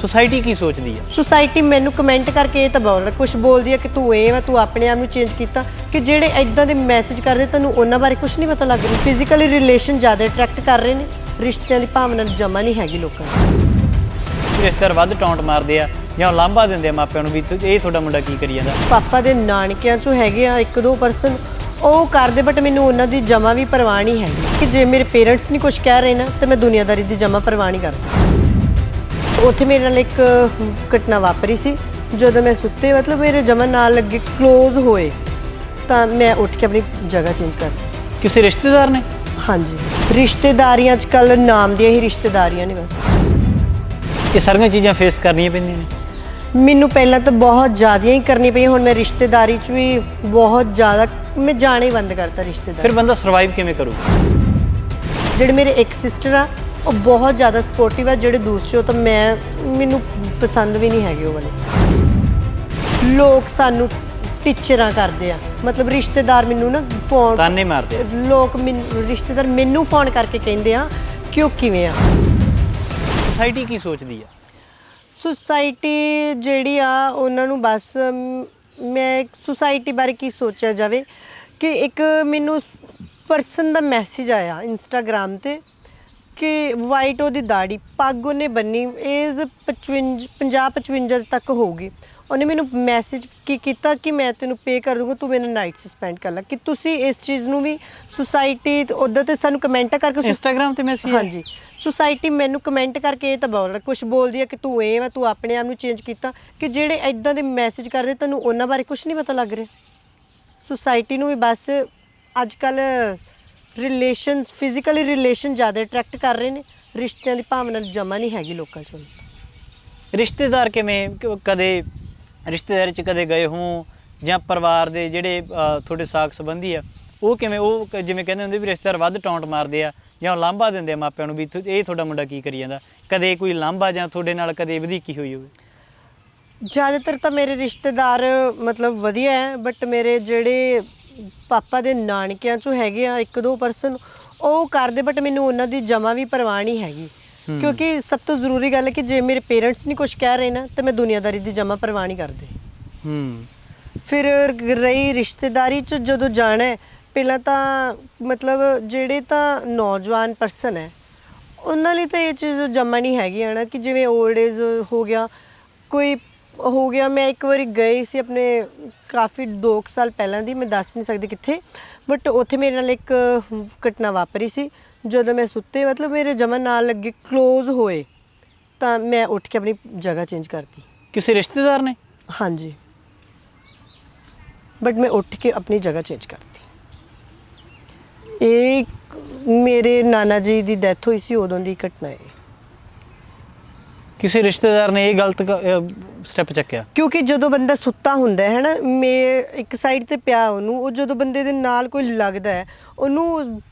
Society ਕੀ ਸੋਚਦੀ ਹੈ society ਮੈਨੂੰ ਕਮੈਂਟ ਕਰਕੇ ਇਹ ਤਾਂ ਬੋਲ ਕੁਝ ਬੋਲਦੀ ਹੈ ਕਿ ਤੂੰ ਇਹ ਵਾ ਤੂੰ ਆਪਣੇ ਆਪ ਨੂੰ ਚੇਂਜ ਕੀਤਾ ਕਿ ਜਿਹੜੇ ਐਦਾਂ ਦੇ ਮੈਸੇਜ ਕਰਦੇ ਤੈਨੂੰ ਉਹਨਾਂ ਬਾਰੇ ਕੁਝ ਨਹੀਂ ਪਤਾ ਲੱਗ ਰਿਹਾ। ਫਿਜ਼ੀਕਲੀ ਰਿਲੇਸ਼ਨ ਜ਼ਿਆਦਾ ਅਟਰੈਕਟ ਕਰ ਰਹੇ ਨੇ ਰਿਸ਼ਤਿਆਂ ਦੀ ਭਾਵਨਾ ਜਮਾ ਨਹੀਂ ਹੈਗੀ ਲੋਕਾਂ ਨੂੰ ਰਿਸ਼ਤੇਦਾਰ ਵੱਧ ਟੌਂਟ ਮਾਰਦੇ ਆ ਜਾਂ ਲਾਂਭਾ ਦਿੰਦੇ ਆ ਮਾਪਿਆਂ ਨੂੰ ਵੀ ਇਹ ਤੁਹਾਡਾ ਮੁੰਡਾ ਕੀ ਕਰੀ ਜਾਂਦਾ? ਪਾਪਾ ਦੇ ਨਾਨਕਿਆਂ ਚੋਂ ਹੈਗੇ ਆ ਇੱਕ ਦੋ ਪਰਸਨ ਉਹ ਕਰਦੇ ਬਟ ਮੈਨੂੰ ਉਹਨਾਂ ਦੀ ਜਮਾ ਵੀ ਪਰਵਾਹ ਨਹੀਂ ਹੈਗੀ। ਕਿ ਜੇ ਮੇਰੇ ਪੇਰੈਂਟਸ ਨਹੀਂ ਕੁਝ ਕਹਿ ਰਹੇ ਨਾ ਤੇ ਮੈਂ ਦੁਨੀਆਦਾਰੀ ਦੀ ਜਮਾ ਪਰਵਾਹ ਨਹੀਂ ਕਰਦੀ। ਉੱਥੇ ਮੇਰੇ ਨਾਲ ਇੱਕ ਘਟਨਾ ਵਾਪਰੀ ਸੀ। ਜਦੋਂ ਮੈਂ ਸੁੱਤੇ ਮਤਲਬ ਮੇਰੇ ਜਮਾ ਨਾਲ ਲੱਗੇ ক্লোਜ਼ ਹੋਏ ਤਾਂ ਮੈਂ ਉੱਠ ਕੇ ਆਪਣੀ ਜਗ੍ਹਾ ਚੇਂਜ ਕਰ ਕਿਸੇ ਰਿਸ਼ਤੇਦਾਰ ਨੇ? ਹਾਂਜੀ। ਰਿਸ਼ਤੇਦਾਰੀਆਂ ਅੱਜ ਕੱਲ ਨਾਮ ਦੀਆਂ ਹੀ ਰਿਸ਼ਤੇਦਾਰੀਆਂ ਨੇ ਬਸ। ਇਹ ਸਾਰੀਆਂ ਚੀਜ਼ਾਂ ਫੇਸ ਕਰਨੀਆਂ ਪੈਂਦੀਆਂ ਨੇ? ਮੈਨੂੰ ਪਹਿਲਾਂ ਤਾਂ ਬਹੁਤ ਜ਼ਿਆਦੀਆਂ ਹੀ ਕਰਨੀ ਪਈ ਹੁਣ ਮੈਂ ਰਿਸ਼ਤੇਦਾਰੀ 'ਚ ਵੀ ਬਹੁਤ ਜ਼ਿਆਦਾ ਮੈਂ ਜਾਣਾ ਹੀ ਬੰਦ ਕਰਤਾ ਰਿਸ਼ਤੇਦਾਰ। ਫਿਰ ਬੰਦਾ ਸਰਵਾਈਵ ਕਿਵੇਂ ਕਰੂਗਾ? ਜਿਹੜੇ ਮੇਰੇ ਇੱਕ ਸਿਸਟਰ ਆ ਉਹ ਬਹੁਤ ਜ਼ਿਆਦਾ ਸਪੋਰਟਿਵ ਆ ਜਿਹੜੇ ਦੂਸਰੇ ਉਹ ਤਾਂ ਮੈਂ ਮੈਨੂੰ ਪਸੰਦ ਵੀ ਨਹੀਂ ਹੈਗੇ ਉਹ ਵਾਲੇ। ਲੋਕ ਸਾਨੂੰ ਟੀਚਰਾਂ ਕਰਦੇ ਆ। ਮਤਲਬ ਰਿਸ਼ਤੇਦਾਰ ਮੈਨੂੰ ਨਾ ਫੋਨ ਤਾਨੇ ਮਾਰਦੇ ਆ। ਲੋਕ ਮੈਨੂੰ ਰਿਸ਼ਤੇਦਾਰ ਮੈਨੂੰ ਫੋਨ ਕਰਕੇ ਕਹਿੰਦੇ ਆ ਕਿ ਉਹ ਕਿਵੇਂ ਆ। ਸੁਸਾਇਟੀ ਕੀ ਸੋਚਦੀ ਆ? ਸੁਸਾਇਟੀ ਜਿਹੜੀ ਆ ਉਹਨਾਂ ਨੂੰ ਬਸ ਮੈਂ ਸੁਸਾਇਟੀ ਬਾਰੇ ਕੀ ਸੋਚਿਆ ਜਾਵੇ ਕਿ ਇੱਕ ਮੈਨੂੰ ਪਰਸਨ ਦਾ ਮੈਸੇਜ ਆਇਆ ਇੰਸਟਾਗ੍ਰam ਤੇ। ਕਿ ਵਾਈਟ ਉਹਦੀ ਦਾੜੀ ਪੱਗ ਉਹਨੇ ਬੰਨੀ ਏਜ 55 50 55 ਤੱਕ ਹੋਊਗੀ ਉਹਨੇ ਮੈਨੂੰ ਮੈਸੇਜ ਕੀ ਕੀਤਾ ਕਿ ਮੈਂ ਤੈਨੂੰ ਪੇ ਕਰ ਦੂੰਗਾ ਤੂੰ ਮੇਰੇ ਨਾਈਟ ਸਪੈਂਡ ਕਰ ਲੈ। ਕਿ ਤੁਸੀਂ ਇਸ ਚੀਜ਼ ਨੂੰ ਵੀ ਸੁਸਾਇਟੀ ਉਧਰ ਤੇ ਸਾਨੂੰ ਕਮੈਂਟ ਕਰਕੇ ਇੰਸਟਾਗ੍ਰam ਤੇ ਮੈਸੇਜ ਹਾਂਜੀ। ਸੁਸਾਇਟੀ ਮੈਨੂੰ ਕਮੈਂਟ ਕਰਕੇ ਇਹ ਤਾਂ ਬੋਲ ਕੁਝ ਬੋਲਦੀ ਹੈ ਕਿ ਤੂੰ ਇਹ ਵਾ ਤੂੰ ਆਪਣੇ ਆਪ ਨੂੰ ਚੇਂਜ ਕੀਤਾ ਕਿ ਜਿਹੜੇ ਐਦਾਂ ਦੇ ਮੈਸੇਜ ਕਰਦੇ ਤੈਨੂੰ ਉਹਨਾਂ ਬਾਰੇ ਕੁਝ ਨਹੀਂ ਪਤਾ ਲੱਗ ਰਿਹਾ। ਸੁਸਾਇਟੀ ਨੂੰ ਵੀ ਬਸ ਅੱਜ ਕੱਲ ਰਿਲੇਸ਼ਨਸ ਫਿਜ਼ੀਕਲੀ ਰਿਲੇਸ਼ਨ ਜ਼ਿਆਦਾ ਅਟਰੈਕਟ ਕਰ ਰਹੇ ਨੇ ਰਿਸ਼ਤਿਆਂ ਦੀ ਭਾਵਨਾ ਜਮਾ ਨਹੀਂ ਹੈਗੀ ਲੋਕਾਂ 'ਚ। ਰਿਸ਼ਤੇਦਾਰ ਕਿਵੇਂ ਕਦੇ ਰਿਸ਼ਤੇਦਾਰੀ ਚ ਕਦੇ ਗਏ ਹੋ ਜਾਂ ਪਰਿਵਾਰ ਦੇ ਜਿਹੜੇ ਤੁਹਾਡੇ ਸਾਕ ਸੰਬੰਧੀ ਆ ਉਹ ਕਿਵੇਂ ਉਹ ਜਿਵੇਂ ਕਹਿੰਦੇ ਹੁੰਦੇ ਵੀ ਰਿਸ਼ਤੇਦਾਰ ਵੱਧ ਟੌਂਟ ਮਾਰਦੇ ਆ ਜਾਂ ਲਾਂਭਾ ਦਿੰਦੇ ਆ ਮਾਪਿਆਂ ਨੂੰ ਵੀ ਇਹ ਤੁਹਾਡਾ ਮੁੰਡਾ ਕੀ ਕਰੀ ਜਾਂਦਾ ਕਦੇ ਕੋਈ ਲਾਂਭਾ ਜਾਂ ਤੁਹਾਡੇ ਨਾਲ ਕਦੇ ਵਧੀਕੀ ਹੋਈ ਹੋਵੇ ਜ਼ਿਆਦਾਤਰ ਤਾਂ ਮੇਰੇ ਰਿਸ਼ਤੇਦਾਰ ਮਤਲਬ ਵਧੀਆ ਹੈ ਬਟ ਮੇਰੇ ਜਿਹੜੇ ਪਾਪਾ ਦੇ ਨਾਨਕਿਆਂ ਚੋਂ ਹੈਗੇ ਆ ਇੱਕ ਦੋ ਪਰਸਨ ਉਹ ਕਰਦੇ ਬਟ ਮੈਨੂੰ ਉਹਨਾਂ ਦੀ ਜਮਾ ਵੀ ਪਰਵਾਹ ਨਹੀਂ ਹੈਗੀ। ਹੂੰ। ਕਿਉਂਕਿ ਸਭ ਤੋਂ ਜ਼ਰੂਰੀ ਗੱਲ ਹੈ ਕਿ ਜੇ ਮੇਰੇ ਪੇਰੈਂਟਸ ਨਹੀਂ ਕੁਝ ਕਹਿ ਰਹੇ ਨਾ ਤੇ ਮੈਂ ਦੁਨੀਆਦਾਰੀ ਦੀ ਜਮਾ ਪਰਵਾਹ ਨਹੀਂ ਕਰਦੀ। ਹੂੰ। ਫਿਰ ਰਹੀ ਰਿਸ਼ਤੇਦਾਰੀ ਚ ਜਦੋਂ ਜਾਣਾ ਹੈ ਪਹਿਲਾਂ ਤਾਂ ਮਤਲਬ ਜਿਹੜੇ ਤਾਂ ਨੌਜਵਾਨ ਪਰਸਨ ਹੈ ਉਹਨਾਂ ਲਈ ਤਾਂ ਇਹ ਚੀਜ਼ ਜਮਾ ਨਹੀਂ ਹੈਗੀ ਹੈ ਨਾ ਕਿ ਜਿਵੇਂ 올ਡ ਏਜ ਹੋ ਗਿਆ ਕੋਈ ਹੋ ਗਿਆ। ਮੈਂ ਇੱਕ ਵਾਰੀ ਗਈ ਸੀ ਆਪਣੇ ਕਾਫੀ 2 ਸਾਲ ਪਹਿਲਾਂ ਦੀ ਮੈਂ ਦੱਸ ਨਹੀਂ ਸਕਦੀ ਕਿੱਥੇ। ਬਟ ਉੱਥੇ ਮੇਰੇ ਨਾਲ ਇੱਕ ਘਟਨਾ ਵਾਪਰੀ ਸੀ। ਜਦੋਂ ਮੈਂ ਸੁੱਤੇ ਮਤਲਬ ਮੇਰੇ ਜਮਾ ਨਾਲ ਲੱਗੇ ক্লোਜ਼ ਹੋਏ ਤਾਂ ਮੈਂ ਉੱਠ ਕੇ ਆਪਣੀ ਜਗ੍ਹਾ ਚੇਂਜ ਕਰਤੀ। ਕਿਸੇ ਰਿਸ਼ਤੇਦਾਰ ਨੇ? ਹਾਂਜੀ। ਬਟ ਮੈਂ ਉੱਠ ਕੇ ਆਪਣੀ ਜਗ੍ਹਾ ਚੇਂਜ ਕਰਤੀ। ਇਹ ਇੱਕ ਮੇਰੇ ਨਾਨਾ ਜੀ ਦੀ ਡੈਥ ਹੋਈ ਸੀ ਉਦੋਂ ਦੀ ਘਟਨਾ ਹੈ ਕਿਸੇ ਰਿਸ਼ਤੇਦਾਰ ਨੇ ਇਹ ਗਲਤ ਸਟੈਪ ਚੱਕਿਆ? ਕਿਉਂਕਿ ਜਦੋਂ ਬੰਦਾ ਸੁੱਤਾ ਹੁੰਦਾ ਹੈ ਨਾ ਮੇ ਇੱਕ ਸਾਈਡ ਤੇ ਪਿਆ ਉਹਨੂੰ ਉਹ ਜਦੋਂ ਬੰਦੇ ਦੇ ਨਾਲ ਕੋਈ ਲੱਗਦਾ ਹੈ ਉਹਨੂੰ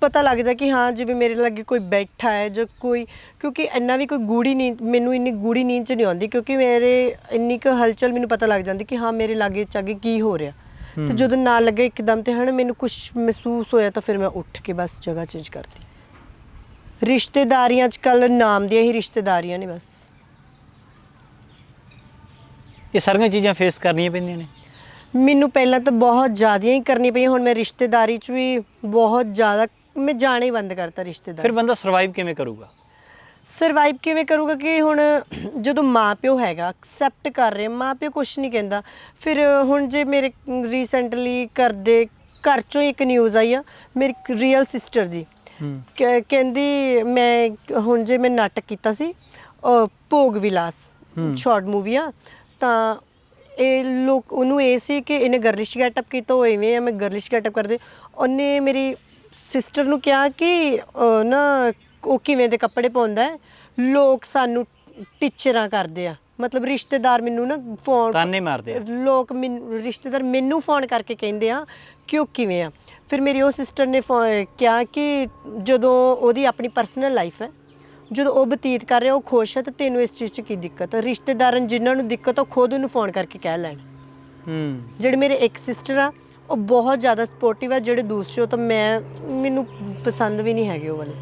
ਪਤਾ ਲੱਗਦਾ ਕਿ ਹਾਂ ਜਿਵੇਂ ਮੇਰੇ ਲਾਗੇ ਕੋਈ ਬੈਠਾ ਹੈ ਜਾਂ ਕੋਈ ਕਿਉਂਕਿ ਇੰਨਾ ਵੀ ਕੋਈ ਗੂੜੀ ਨੀਂਦ ਮੈਨੂੰ ਇੰਨੀ ਗੂੜੀ ਨੀਂਦ ਚ ਨਹੀਂ ਆਉਂਦੀ ਕਿਉਂਕਿ ਮੇਰੇ ਇੰਨੀ ਕੁ ਹਲਚਲ ਮੈਨੂੰ ਪਤਾ ਲੱਗ ਜਾਂਦੀ ਕਿ ਹਾਂ ਮੇਰੇ ਲਾਗੇ ਚਾਗੇ ਕੀ ਹੋ ਰਿਹਾ। ਤੇ। ਜਦੋਂ ਨਾਲ ਲੱਗੇ ਇੱਕਦਮ ਤੇ ਹਣ ਮੈਨੂੰ ਕੁਝ ਮਹਿਸੂਸ ਹੋਇਆ ਤਾਂ ਫਿਰ ਮੈਂ ਉੱਠ ਕੇ ਬਸ ਜਗ੍ਹਾ ਚੇਂਜ ਕਰਤੀ। ਰਿਸ਼ਤੇਦਾਰੀਆਂ ਅੱਜ ਕੱਲ ਨਾਮ ਦੀਆਂ ਹੀ ਰਿਸ਼ਤੇਦਾਰੀਆਂ ਨੇ ਬਸ। ਇਹ ਸਾਰੀਆਂ ਚੀਜ਼ਾਂ ਫੇਸ ਕਰਨੀਆਂ ਪੈਂਦੀਆਂ ਨੇ। ਮੈਨੂੰ ਪਹਿਲਾਂ ਤਾਂ ਬਹੁਤ ਜ਼ਿਆਦੀਆਂ ਹੀ ਕਰਨੀ ਪਈ ਹੁਣ ਮੈਂ ਰਿਸ਼ਤੇਦਾਰੀ 'ਚ ਵੀ ਬਹੁਤ ਜ਼ਿਆਦਾ ਮੈਂ ਜਾਣਾ ਹੀ ਬੰਦ ਕਰਤਾ ਫਿਰ ਰਿਸ਼ਤੇਦਾਰੀ ਬੰਦਾ ਸਰਵਾਈਵ ਕਿਵੇਂ ਕਰੂਗਾ? ਸਰਵਾਈਵ ਕਿਵੇਂ ਕਰੂਗਾ ਕਿ ਹੁਣ ਜਦੋਂ ਮਾਪਿਓ ਹੈਗਾ ਐਕਸੈਪਟ ਕਰ ਰਹੇ ਮਾਪਿਓ ਕੁਝ ਨਹੀਂ ਕਹਿੰਦਾ। ਫਿਰ ਹੁਣ ਜੇ ਮੇਰੇ ਰੀਸੈਂਟਲੀ ਘਰ ਦੇ ਘਰ ਚੋਂ ਇੱਕ ਨਿਊਜ਼ ਆਈ ਆ ਮੇਰੀ ਰੀਅਲ ਸਿਸਟਰ ਦੀ। ਕ- ਕਹਿੰਦੀ ਮੈਂ ਹੁਣ ਜੇ ਮੈਂ ਨਾਟਕ ਕੀਤਾ ਸੀ ਅਹ, ਭੋਗ ਵਿਲਾਸ। ਸ਼ਾਰਟ ਮੂਵੀ ਆ ਤਾਂ ਇਹ ਲੋਕ ਉਹਨੂੰ ਇਹ ਸੀ ਕਿ ਇਹਨੇ ਗਰਲਿਸ਼ ਗੈਟਅਪ ਕੀਤਾ ਉਹ ਐਵੇਂ ਆ ਮੈਂ ਗਰਲਿਸ਼ ਗੈਟਅਪ ਕਰਦੇ। ਉਹਨੇ ਮੇਰੀ ਸਿਸਟਰ ਨੂੰ ਕਿਹਾ ਕਿ ਅਹ, ਨਾ ਉਹ ਕਿਵੇਂ ਦੇ ਕੱਪੜੇ ਪਾਉਂਦਾ ਹੈ ਲੋਕ ਸਾਨੂੰ ਟੀਚਰਾਂ ਕਰਦੇ ਆ। ਮਤਲਬ ਰਿਸ਼ਤੇਦਾਰ ਮੈਨੂੰ ਨਾ ਫੋਨ ਤਾਨੇ ਮਾਰਦੇ ਆ। ਲੋਕ ਮੈਨੂੰ ਰਿਸ਼ਤੇਦਾਰ ਮੈਨੂੰ ਫੋਨ ਕਰਕੇ ਕਹਿੰਦੇ ਆ ਕਿ ਉਹ ਕਿਵੇਂ ਆ। ਫਿਰ ਮੇਰੀ ਉਹ ਸਿਸਟਰ ਨੇ ਕਿਹਾ ਕਿ ਜਦੋਂ ਉਹਦੀ ਆਪਣੀ ਪਰਸਨਲ ਲਾਈਫ ਹੈ ਜਦੋਂ ਉਹ ਬਤੀਤ ਕਰ ਰਿਹਾ ਉਹ ਖੁਸ਼ ਹੈ ਤਾਂ ਤੈਨੂੰ ਇਸ ਚੀਜ਼ 'ਚ ਕੀ ਦਿੱਕਤ? ਹੈ ਰਿਸ਼ਤੇਦਾਰਾਂ ਨੂੰ ਜਿਨ੍ਹਾਂ ਨੂੰ ਦਿੱਕਤ ਉਹ ਖੁਦ ਉਹਨੂੰ ਫੋਨ ਕਰਕੇ ਕਹਿ ਲੈਣ। ਹੂੰ। ਜਿਹੜੇ ਮੇਰੇ ਇੱਕ ਸਿਸਟਰ ਆ ਉਹ ਬਹੁਤ ਜ਼ਿਆਦਾ ਸਪੋਰਟਿਵ ਆ ਜਿਹੜੇ ਦੂਸਰੇ ਉਹ ਤਾਂ ਮੈਂ ਮੈਨੂੰ ਪਸੰਦ ਵੀ ਨਹੀਂ ਹੈਗੇ ਉਹ ਵਾਲੇ।